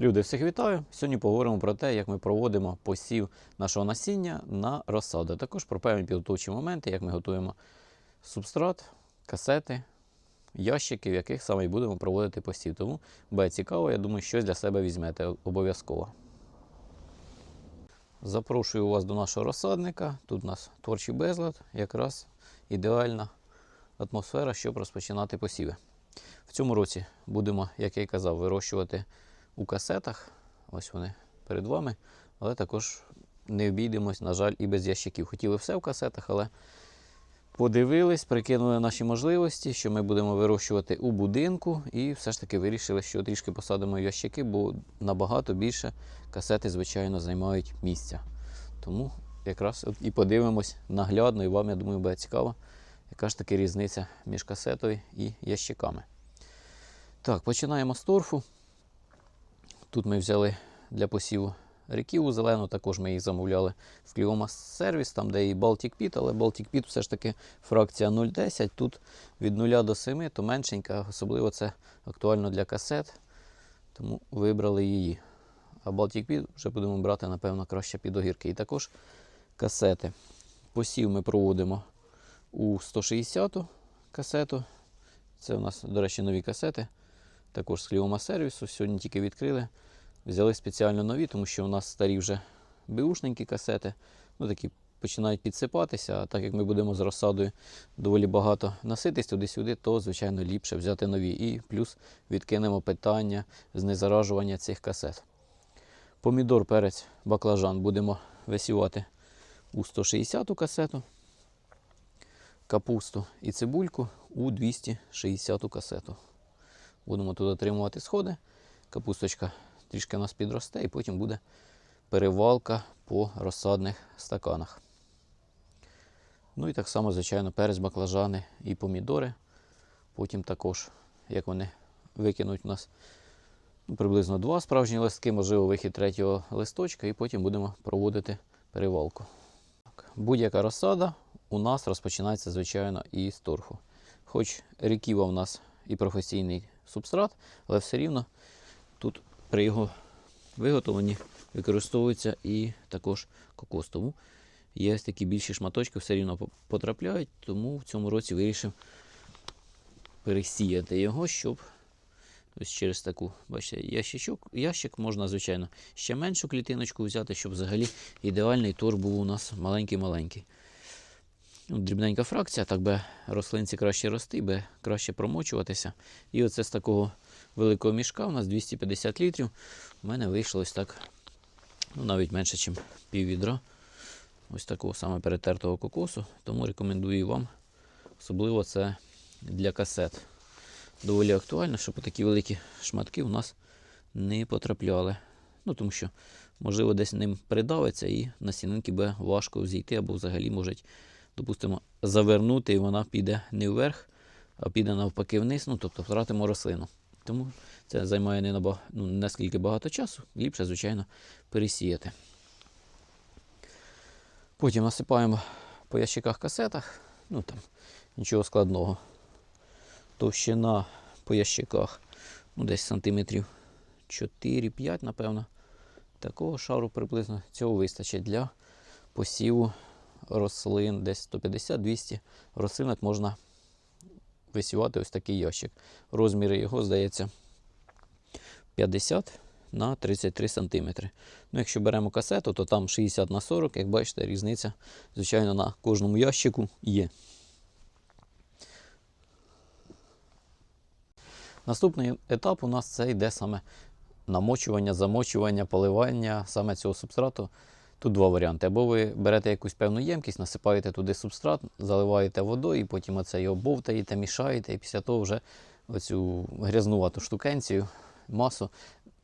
Люди, всіх вітаю! Сьогодні поговоримо про те, як ми проводимо посів нашого насіння на розсаду. Також про певні підготовчі моменти, як ми готуємо субстрат, касети, ящики, в яких саме і будемо проводити посів. Тому буде цікаво, я думаю, щось для себе візьмете обов'язково. Запрошую вас до нашого розсадника. Тут у нас творчий безлад, якраз ідеальна атмосфера, щоб розпочинати посіви. В цьому році будемо, як я й казав, вирощувати у касетах. Ось вони перед вами. Але також не обійдемось, на жаль, і без ящиків. Хотіли все в касетах, але подивились, прикинули наші можливості, що ми будемо вирощувати у будинку, і все ж таки вирішили, що трішки посадимо ящики, бо набагато більше касети, звичайно, займають місця. Тому якраз от і подивимось наглядно, і вам, я думаю, буде цікаво, яка ж таки різниця між касетою і ящиками. Так, починаємо з торфу. Тут ми взяли для посіву ріківу зелену, також ми їх замовляли в Кліома сервіс, там де і Baltic Pit, але Baltic Pit все ж таки фракція 0,10. Тут від 0 до 7, то меншенька, особливо це актуально для касет, тому вибрали її. А Baltic Pit вже будемо брати, напевно, краще під огірки. І також касети. Посів ми проводимо у 160 касету. Це у нас, до речі, нові касети. Також з Кліома сервісу. Сьогодні тільки відкрили. Взяли спеціально нові, тому що у нас старі вже беушненькі касети. Ну, такі починають підсипатися. А так як ми будемо з розсадою доволі багато наситись туди-сюди, то, звичайно, ліпше взяти нові. І плюс відкинемо питання знезаражування цих касет. Помідор, перець, баклажан будемо висівати у 160 касету. Капусту і цибульку у 260 касету. Будемо тут отримувати сходи. Капусточка трішки у нас підросте, і потім буде перевалка по розсадних стаканах. Ну і так само, звичайно, перець, баклажани і помідори. Потім також, як вони викинуть у нас ну, приблизно два справжні листки, можливо, вихід третього листочка, і потім будемо проводити перевалку. Будь-яка розсада у нас розпочинається, звичайно, із торфу. Хоч ріківа у нас і професійний субстрат, але все рівно тут при його виготовленні використовується і також кокос. Тому є такі більші шматочки, все рівно потрапляють, тому в цьому році вирішив пересіяти його, щоб ось через таку, бачите, ящичок, ящик можна, звичайно, ще меншу клітиночку взяти, щоб взагалі ідеальний тор був у нас маленький-маленький. Ну, дрібненька фракція, так би рослинці краще рости, би краще промочуватися. І оце з такого великого мішка, у нас 250 літрів. У мене вийшло ось так, ну, навіть менше, ніж пів відра. Ось такого саме перетертого кокосу. Тому рекомендую вам, особливо це для касет. Доволі актуально, щоб такі великі шматки у нас не потрапляли. Ну, тому що, можливо, десь ним придавиться і на стінинки буде важко зійти, або взагалі можуть, допустимо, завернути, і вона піде не вверх, а піде навпаки вниз, ну, тобто втратимо рослину. Тому це займає не набаг... ну, наскільки багато часу, ліпше, звичайно, пересіяти. Потім насипаємо по ящиках касетах, ну там нічого складного. Товщина по ящиках ну, десь сантиметрів 4-5, напевно. Такого шару приблизно цього вистачить для посіву рослин десь 150-200 рослинок можна висівати ось такий ящик. Розміри його, здається, 50 на 33 см. Ну, якщо беремо касету, то там 60 на 40, як бачите, різниця, звичайно, на кожному ящику є. Наступний етап у нас це йде саме намочування, замочування, поливання саме цього субстрату. Тут два варіанти. Або ви берете якусь певну ємкість, насипаєте туди субстрат, заливаєте водою, і потім оце його бовтаєте, мішаєте, і після того вже оцю грязнувату штукенцію, масу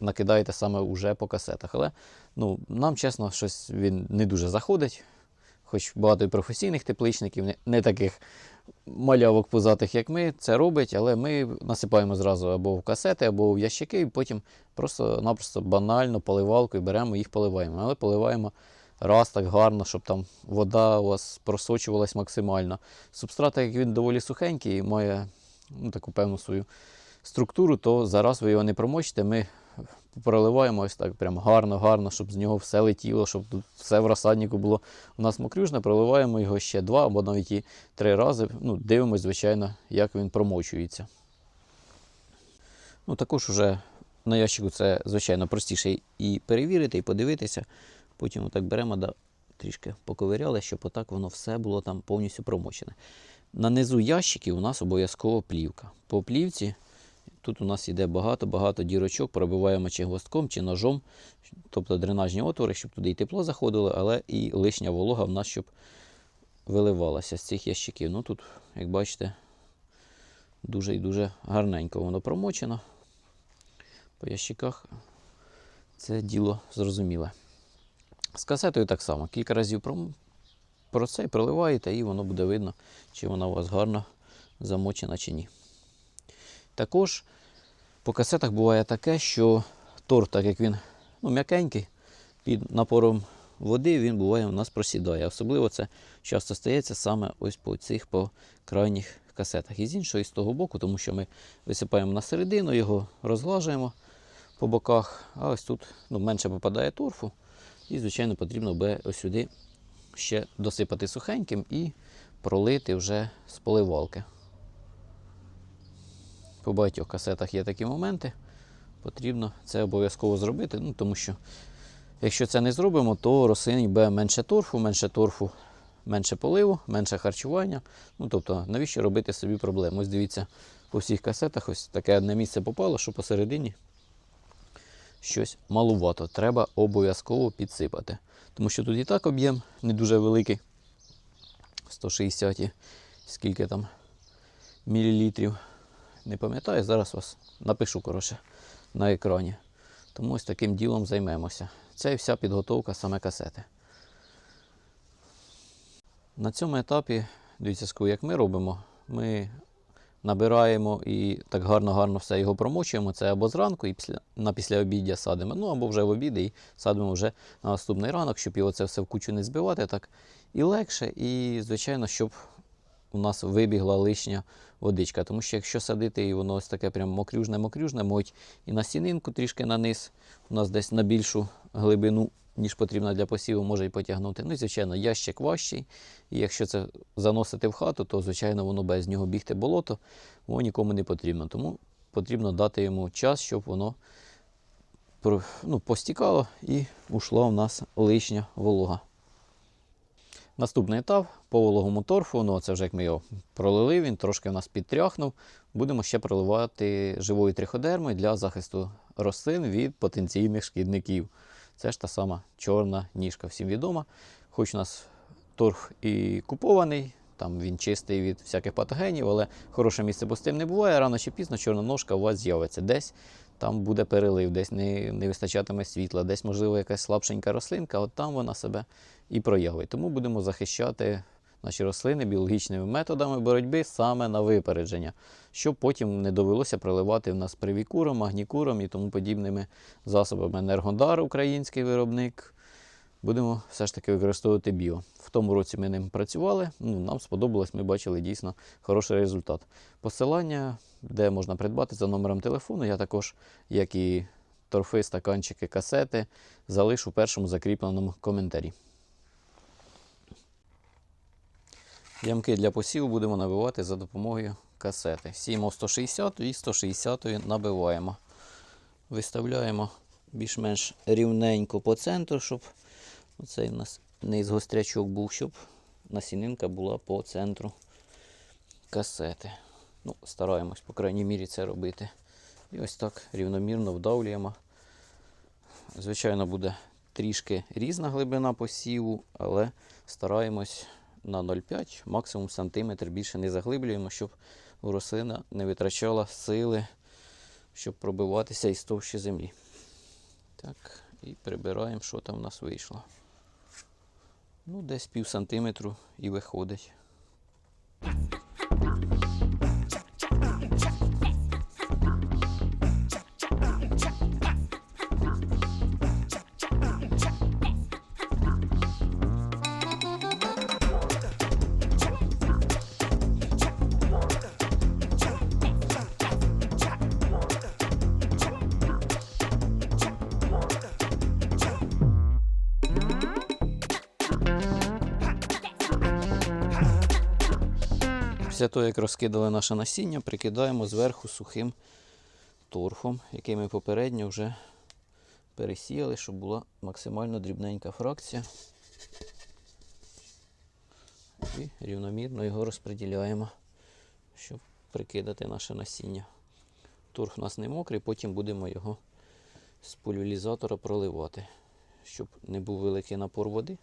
накидаєте саме уже по касетах. Але ну, нам, чесно, щось він не дуже заходить. Хоч багато і професійних тепличників, не, таких малявок пузатих, як ми, це робить, але ми насипаємо зразу або в касети, або в ящики, і потім просто-напросто банально поливалкою беремо їх поливаємо. Але поливаємо раз так гарно, щоб там вода у вас просочувалась максимально. Субстрат, як він доволі сухенький і має ну, таку певну свою структуру, то зараз ви його не промочите. Ми проливаємо ось так прям гарно, гарно, щоб з нього все летіло, щоб тут все в розсаднику було у нас мокрюжне, проливаємо його ще два або навіть і три рази. Ну, дивимось, звичайно, як він промочується. Ну, також уже на ящику це, звичайно, простіше і перевірити, і подивитися. Потім отак беремо, да, трішки поковиряли, щоб отак воно все було там повністю промочене. На низу ящиків у нас обов'язково плівка. По плівці тут у нас йде багато-багато дірочок, пробиваємо чи гвоздком, чи ножом, тобто дренажні отвори, щоб туди і тепло заходило, але і лишня волога в нас, щоб виливалася з цих ящиків. Ну тут, як бачите, дуже і дуже гарненько воно промочено. По ящиках це діло зрозуміле. З касетою так само. Кілька разів про, це проливаєте, і воно буде видно, чи вона у вас гарно замочена чи ні. Також по касетах буває таке, що торт, так як він ну, м'якенький, під напором води він буває у нас просідає. Особливо це часто стається саме ось по цих по крайніх касетах. І з іншого, і з того боку, тому що ми висипаємо на середину, його розглажуємо по боках, а ось тут ну, менше попадає торфу. І, звичайно, потрібно би ось сюди ще досипати сухеньким і пролити вже з поливалки. По багатьох касетах є такі моменти. Потрібно це обов'язково зробити, ну, тому що якщо це не зробимо, то рослині буде менше торфу, менше торфу, менше поливу, менше харчування. Ну, тобто, навіщо робити собі проблему? Ось дивіться, по всіх касетах ось таке одне місце попало, що посередині щось малувато. Треба обов'язково підсипати. Тому що тут і так об'єм не дуже великий. 160 і скільки там мілілітрів. Не пам'ятаю, зараз вас напишу коротше, на екрані. Тому ось таким ділом займемося. Це і вся підготовка саме касети. На цьому етапі, дивіться, як ми робимо, ми набираємо і так гарно-гарно все його промочуємо. Це або зранку і після, на післяобіддя садимо, ну або вже в обід і садимо вже на наступний ранок, щоб його це все в кучу не збивати. Так і легше, і, звичайно, щоб у нас вибігла лишня водичка. Тому що якщо садити і воно ось таке прям мокрюжне-мокрюжне, можуть і на стінинку трішки на низ, у нас десь на більшу глибину, ніж потрібно для посіву, може і потягнути. Ну і, звичайно, ящик важчий. І якщо це заносити в хату, то, звичайно, воно без нього бігти болото, воно нікому не потрібно. Тому потрібно дати йому час, щоб воно ну, постікало і ушла в нас лишня волога. Наступний етап по вологому торфу. Ну, це вже як ми його пролили, він трошки в нас підтряхнув. Будемо ще проливати живою триходермою для захисту рослин від потенційних шкідників. Це ж та сама чорна ніжка, всім відома. Хоч у нас торф і купований, там він чистий від всяких патогенів, але хороше місце пустим не буває. Рано чи пізно чорна ножка у вас з'явиться. Десь там буде перелив, десь не, не вистачатиме світла, десь, можливо, якась слабшенька рослинка, от там вона себе і проявить. Тому будемо захищати наші рослини біологічними методами боротьби саме на випередження, щоб потім не довелося проливати в нас привікуром, магнікуром і тому подібними засобами. Енергодар, український виробник. Будемо все ж таки використовувати біо. В тому році ми ним працювали. Ну, нам сподобалось, ми бачили дійсно хороший результат. Посилання, де можна придбати за номером телефону. Я також, як і торфи, стаканчики, касети, залишу в першому закріпленому коментарі. Ямки для посіву будемо набивати за допомогою касети. Сіємо 160 і 160 набиваємо. Виставляємо більш-менш рівненько по центру, щоб оцей у нас низ гострячок був, щоб насінинка була по центру касети. Ну, Стараємось, по крайній мірі, це робити. І ось так рівномірно вдавлюємо. Звичайно, буде трішки різна глибина посіву, але стараємось на 0,5, максимум сантиметр більше не заглиблюємо, щоб рослина не витрачала сили, щоб пробиватися із товщі землі. Так, і прибираємо, що там у нас вийшло. Ну, десь пів сантиметру і виходить. Після того, як розкидали наше насіння, прикидаємо зверху сухим торфом, який ми попередньо вже пересіяли, щоб була максимально дрібненька фракція. І рівномірно його розподіляємо, щоб прикидати наше насіння. Торф у нас не мокрий, потім будемо його з пульверізатора проливати, щоб не був великий напор води,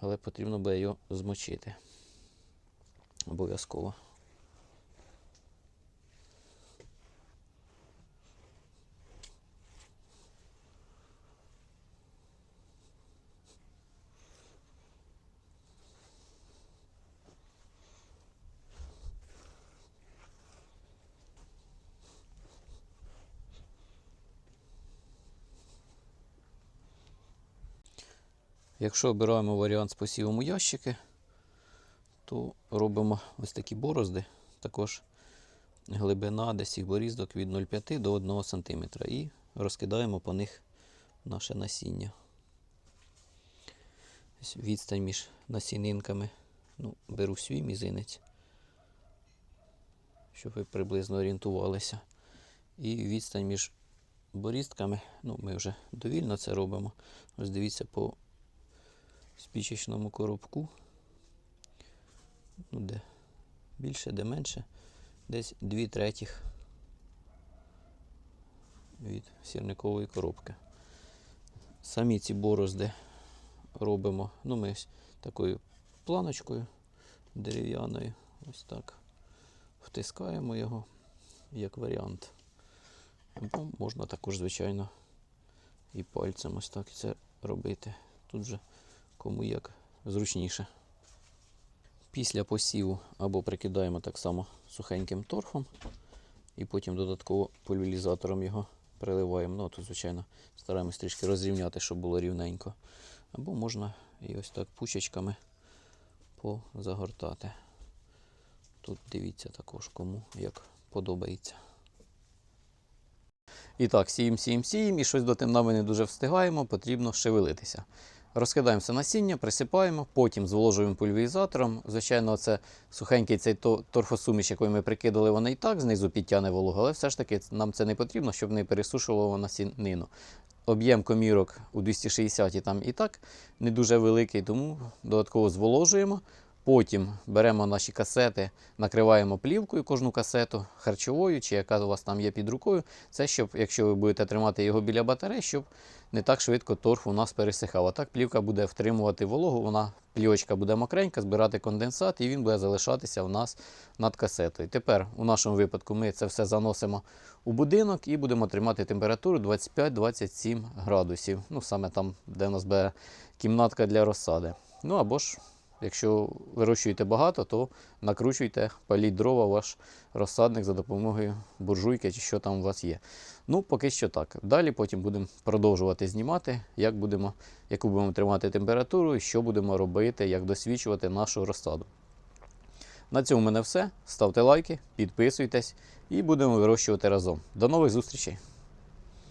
але потрібно буде його змочити. Обов'язково. Якщо обираємо варіант з посівом у ящики, то робимо ось такі борозди, також глибина десь їх боріздок від 0,5 до 1 см і розкидаємо по них наше насіння. Ось Відстань між насінинками. Ну, беру свій мізинець, щоб ви приблизно орієнтувалися. І відстань між боріздками, ну, ми вже довільно це робимо. Ось дивіться по спічечному коробку. Ну, де більше, де менше. Десь 2 третіх від сірникової коробки. Самі ці борозди робимо. Ну, ми ось такою планочкою дерев'яною. Ось так. Втискаємо його як варіант. Або можна також, звичайно, і пальцем ось так це робити. Тут же кому як зручніше. Після посіву або прикидаємо так само сухеньким торфом, і потім додатково пульверізатором його приливаємо. Ну, тут, звичайно, стараємось трішки розрівняти, щоб було рівненько. Або можна і ось так пучечками позагортати. Тут дивіться також, кому як подобається. І так, сіємо, сіємо, сіємо, і щось до темна ми не дуже встигаємо, потрібно шевелитися. Розкидаємо все насіння, присипаємо, потім зволожуємо пульверізатором. Звичайно, це сухенький цей торфосуміш, який ми прикидали, вона і так знизу підтягне вологу, але все ж таки нам це не потрібно, щоб не пересушувало насінину. Об'єм комірок у 260 і там і так не дуже великий, тому додатково зволожуємо. Потім беремо наші касети, накриваємо плівкою кожну касету харчовою, чи яка у вас там є під рукою. Це щоб, якщо ви будете тримати його біля батарей, щоб не так швидко торф у нас пересихав. А так плівка буде втримувати вологу, вона плівочка буде мокренька, збирати конденсат, і він буде залишатися у нас над касетою. Тепер у нашому випадку ми це все заносимо у будинок і будемо тримати температуру 25-27 градусів. Ну саме там, де у нас буде кімнатка для розсади. Ну або ж. Якщо вирощуєте багато, то накручуйте, паліть дрова ваш розсадник за допомогою буржуйки чи що там у вас є. Ну, поки що так. Далі потім будемо продовжувати знімати, як будемо, яку будемо тримати температуру і що будемо робити, як досвідчувати нашу розсаду. На цьому в мене все. Ставте лайки, підписуйтесь і будемо вирощувати разом. До нових зустрічей!